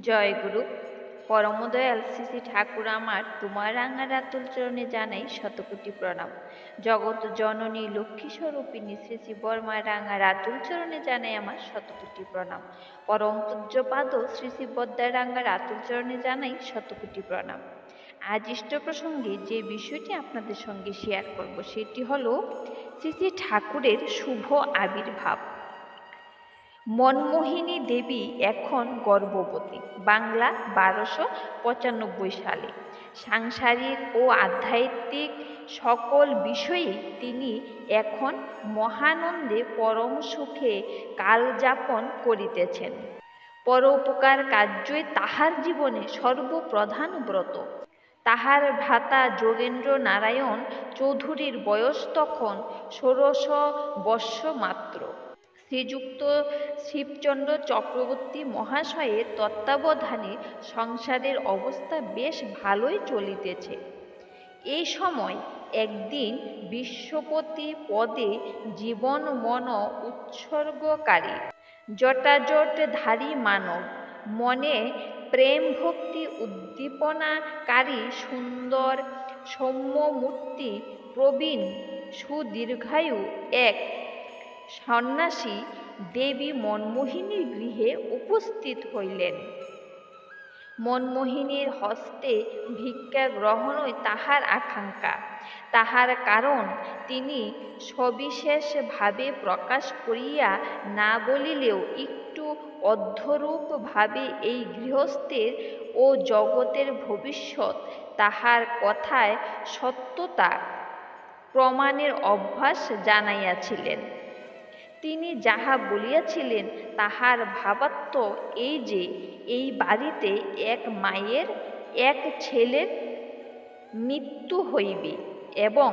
জয় গুরু। পরমদয়াল শ্রী ঠাকুর আমার তোমার রাঙা রাতুল চরণে জানাই শতকোটি প্রণাম। জগৎ জননী লক্ষ্মী স্বরূপিণী শ্রী শ্রী বর্মার রাঙা রাতুল চরণে জানাই আমার শতকোটি প্রণাম। পরম পূজ্যপাদ শ্রী শ্রী বদ্দার রাঙা রাতুল চরণে জানাই শতকোটি প্রণাম। আজ ইষ্ট প্রসঙ্গে যে বিষয়টি আপনাদের সঙ্গে শেয়ার করব, সেটি হলো শ্রী শ্রী ঠাকুরের শুভ আবির্ভাব। মনমোহিনী দেবী এখন গর্ভবতী, বাংলা বারোশো পঁচানব্বই সালে। সাংসারিক ও আধ্যাত্মিক সকল বিষয়ে তিনি এখন মহানন্দে পরম সুখে কালযাপন করিতেছেন। পরোপকার কার্যই তাহার জীবনে সর্বপ্রধান ব্রত। তাহার ভ্রাতা যোগেন্দ্র নারায়ণ চৌধুরীর বয়স তখন ষোড়শ বর্ষ মাত্র। শ্রীযুক্ত শিবচন্দ্র চক্রবর্তী মহাশয়ের তত্ত্বাবধানে সংসারের অবস্থা বেশ ভালোই চলিতেছে। এই সময় একদিন বিশ্বপতি পদে জীবন মন উৎসর্গকারী জটাজটধারী মানব, মনে প্রেম ভক্তি উদ্দীপনাকারী সুন্দর সৌম্যমূর্তি প্রবীণ, সুদীর্ঘায়ু এক সন্ন্যাসী দেবী মনমোহিনীর গৃহে উপস্থিত হইলেন। মনমোহিনীর হস্তে ভিক্ষা গ্রহণই তাহার আকাঙ্ক্ষা। তাহার কারণ তিনি সবিশেষভাবে প্রকাশ করিয়া না বলিলেও একটু অধ্যরূপভাবে এই গৃহস্থের ও জগতের ভবিষ্যৎ তাহার কথায় সত্যতা প্রমাণের অভ্যাস জানাইয়াছিলেন। তিনি যাহা বলিয়াছিলেন, তাহার ভাবার্থ এই যে, এই বাড়িতে এক মায়ের, এক ছেলের মৃত্যু হইবে এবং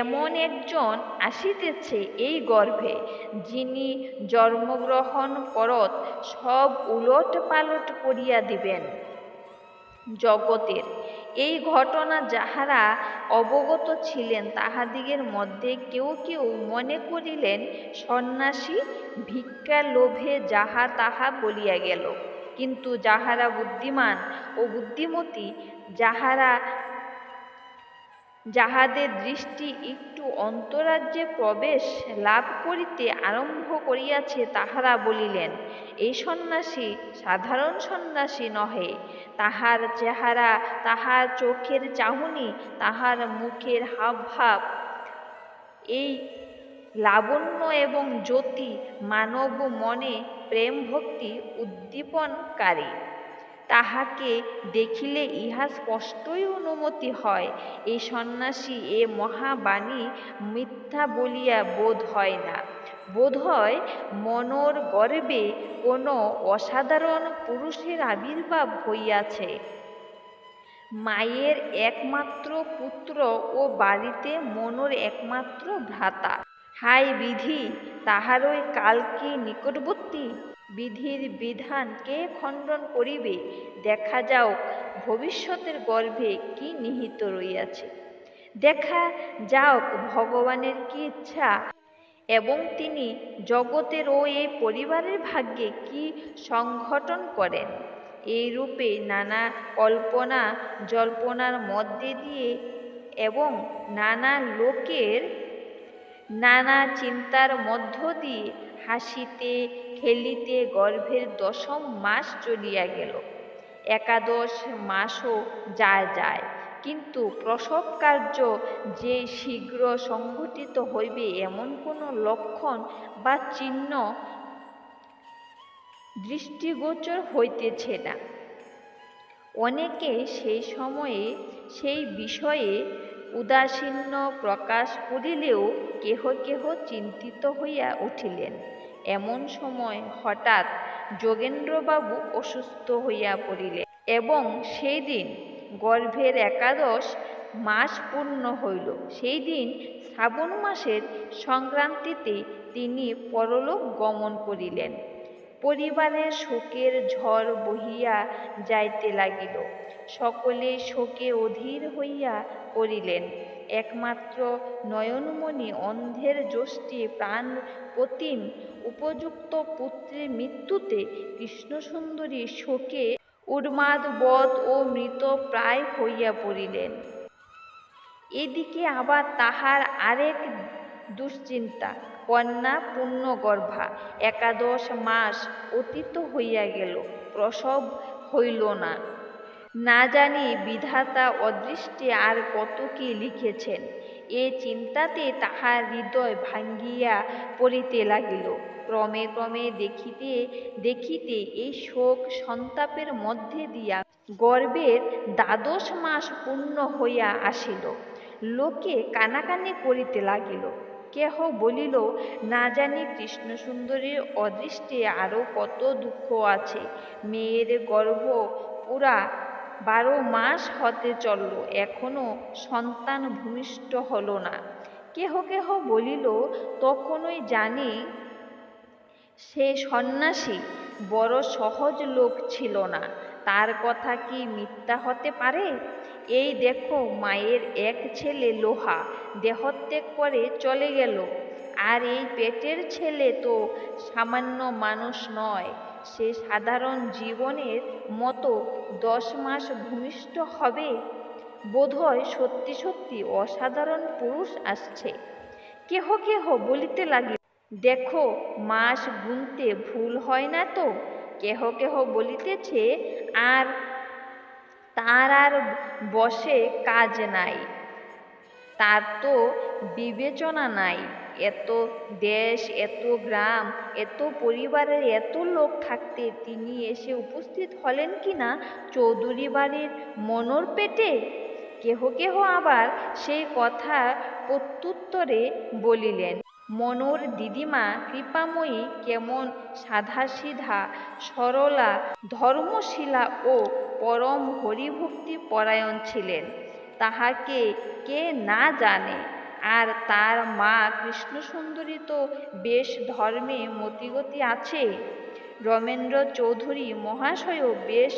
এমন একজন আসিতেছে এই গর্ভে, যিনি জন্মগ্রহণ করত সব উলট পালট করিয়া দিবেন। জগতের এই ঘটনা যাহারা অবগত ছিলেন, তাহাদিগের মধ্যে কেউ কেউ মনে করিলেন, সন্ন্যাসী ভিক্ষা লোভে যাহা তাহা বলিয়া গেল। কিন্তু যাহারা বুদ্ধিমান ও বুদ্ধিমতী, যাহারা যাহাদের দৃষ্টি একটু অন্তরাজ্যে প্রবেশ লাভ করিতে আরম্ভ করিয়াছে, তাহারা বলিলেন এই সন্ন্যাসী সাধারণ সন্ন্যাসী নহে। তাহার চেহারা, তাহার চোখের চাহনি, তাহার মুখের হাবভাব, এই লাবণ্য এবং জ্যোতি মানব মনে প্রেম ভক্তি উদ্দীপনকারী। তাহাকে দেখিলে ইহা স্পষ্টই অনুমতি হয়। এই সন্ন্যাসী, এ মহাবাণী মিথ্যা বলিয়া বোধ হয় না। বোধ হয় মনর গর্বে কোনো অসাধারণ পুরুষের আবির্ভাব হইয়াছে। মায়ের একমাত্র পুত্র ও বাড়িতে মনর একমাত্র ভ্রাতা। হাই বিধি, তাহারই কাল কি নিকটবর্তী? বিধির বিধান কে খণ্ডন করিবে? দেখা যাও, ভবিষ্যতের গর্ভে কি নিহিত রইয়াছে। দেখা যাওক, ভগবানের কি ইচ্ছা। এবং তিনি জগতের ও এই পরিবারের ভাগ্যে কি সংঘটন করেন? এই রূপে নানা কল্পনা, জল্পনার মধ্যে দিয়ে এবং নানা লোকের নানা চিন্তার মধ্য দিয়ে হাসিতে খেলিতে গর্ভের দশম মাস চলিয়া গেল। একাদশ মাসও যায় যায়, কিন্তু প্রসব কার্য যে শীঘ্র সংঘটিত হইবে এমন কোনো লক্ষণ বা চিহ্ন দৃষ্টিগোচর হইতেছে না। অনেকে সেই সময়ে সেই বিষয়ে উদাসীন্য প্রকাশ করিলেও কেহ কেহ চিন্তিত হইয়া উঠিলেন। এমন সময় হঠাৎ যোগেন্দ্রবাবু অসুস্থ হইয়া পড়িলেন এবং সেই দিন গর্ভের একাদশ মাস পূর্ণ হইল। সেই দিন শ্রাবণ মাসের সংক্রান্তিতে তিনি পরলোক গমন করিলেন। পরিবারের শোকের ঝড় বহিয়া যাইতে লাগিল। সকলে শোকে অধীর হইয়া পড়িলেন। একমাত্র নয়নমণি অন্ধের যষ্টি প্রাণ প্রতিম উপযুক্ত পুত্রের মৃত্যুতে কৃষ্ণসুন্দরী শোকে উন্মাদবৎ ও মৃত প্রায় হইয়া পড়িলেন। এদিকে আবার তাহার আরেক দুশ্চিন্তা, কন্যা পূর্ণগর্ভা একাদশ মাস অতীত হইয়া গেল, প্রসব হইল না। না জানি বিধাতা অদৃষ্টে আর কত কি লিখেছেন। এ চিন্তাতে তাহার হৃদয় ভাঙ্গিয়া পড়িতে লাগিল। ক্রমে ক্রমে দেখিতে দেখিতে এই শোক সন্তাপের মধ্যে দিয়া গর্বের দ্বাদশ মাস পূর্ণ হইয়া আসিল। লোকে কানাকানি করিতে লাগিল। কেহ বলিল, না জানি কৃষ্ণসুন্দরীর অদৃষ্টে আরও কত দুঃখ আছে। মেয়ের গর্ভ পুরা বারো মাস হতে চলল, এখনও সন্তান ভূমিষ্ঠ হল না। কেহ কেহ বলিল, তখনই জানি সে সন্ন্যাসী বড় সহজ লোক ছিল না। তার কথা কি মিথ্যা হতে পারে? এই দেখো মায়ের এক ছেলে লোহা, দেহত্যাগ করে চলে গেল। আর এই পেটের ছেলে তো সামান্য মানুষ নয়। সে সাধারণ জীবনের মতো দশ মাস ভূমিষ্ঠ হবে। বোধহয় সত্যি সত্যি অসাধারণ পুরুষ আসছে। কেহ কেহ বলিতে লাগিল, দেখো, মাস গুনতে ভুল হয় না তো? কেহ কেহ বলিতেছে, আর তার আর বসে কাজ নাই। তার তো বিবেচনা নাই। এত দেশ, এত গ্রাম, এত পরিবারের এত লোক থাকতে তিনি এসে উপস্থিত হলেন কি না? চৌধুরী বাড়ির মনোর পেটে? কেহ কেহ আবার সেই কথা প্রত্যুত্তরে বলিলেন, মনোর দিদিমা, কৃপাময়ী, কেমন সাধাসিধা, সরলা, ধর্মশীলা ও পরম হরিভক্তি পরায়ণ ছিলেন। তাহাকে কে না জানে? আর তার মা কৃষ্ণসুন্দরী তো বেশ ধর্মে মতিগতি আছে। রমেন্দ্র চৌধুরী মহাশয়ও বেশ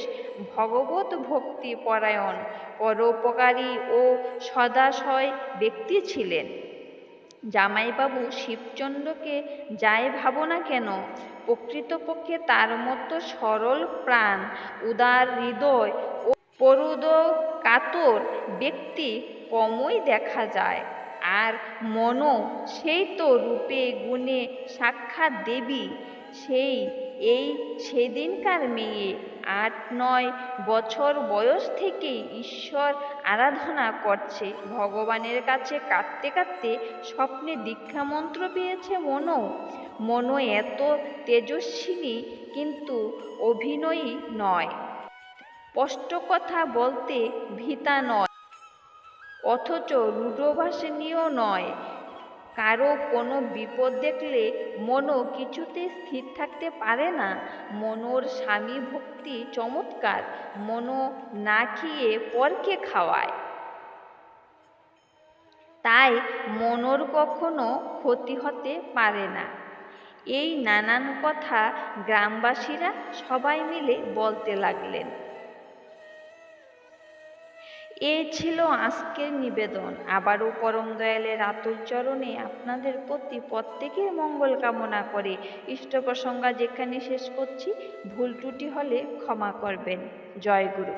ভগবত ভক্তি পরায়ণ, পরোপকারী ও সদাশয় ব্যক্তি ছিলেন। জামাইবাবু শিবচন্দ্রকে যাই ভাবো না কেন? প্রকৃতপক্ষে তার মতো সরল প্রাণ, উদার হৃদয় ও পরুদ কাতর ব্যক্তি কমই দেখা যায়। আর মনও সেই তো রূপে গুণে সাক্ষাৎ দেবী। সেই, এই সেদিনকার মেয়ে, আট নয় বছর বয়স থেকেই ঈশ্বর আরাধনা করছে। ভগবানের কাছে কাঁদতে কাঁদতে স্বপ্নে দীক্ষামন্ত্র পেয়েছে মনও। মনো এত তেজস্বিনী, কিন্তু অভিনয়ী নয়। স্পষ্ট কথা বলতে ভীতা নয়। অথচ রূঢ়ভাষিণীও নয়। কারও কোনো বিপদ দেখলে মনো কিছুতে স্থির থাকতে পারে না। মনোর স্বামী ভক্তি চমৎকার মনো না খেয়ে পরকে খাওয়ায়। তাই মনোর কখনো ক্ষতি হতে পারে না। এই নানান কথা গ্রামবাসীরা সবাই মিলে বলতে লাগলেন। এ ছিল আজকের নিবেদন। আবারও পরম দয়ালের আতুল চরণে আপনাদের প্রতি প্রত্যেকের মঙ্গল কামনা করে ইষ্ট প্রসঙ্গা যেখানে শেষ করছি, ভুল ত্রুটি হলে ক্ষমা করবেন। জয় গুরু।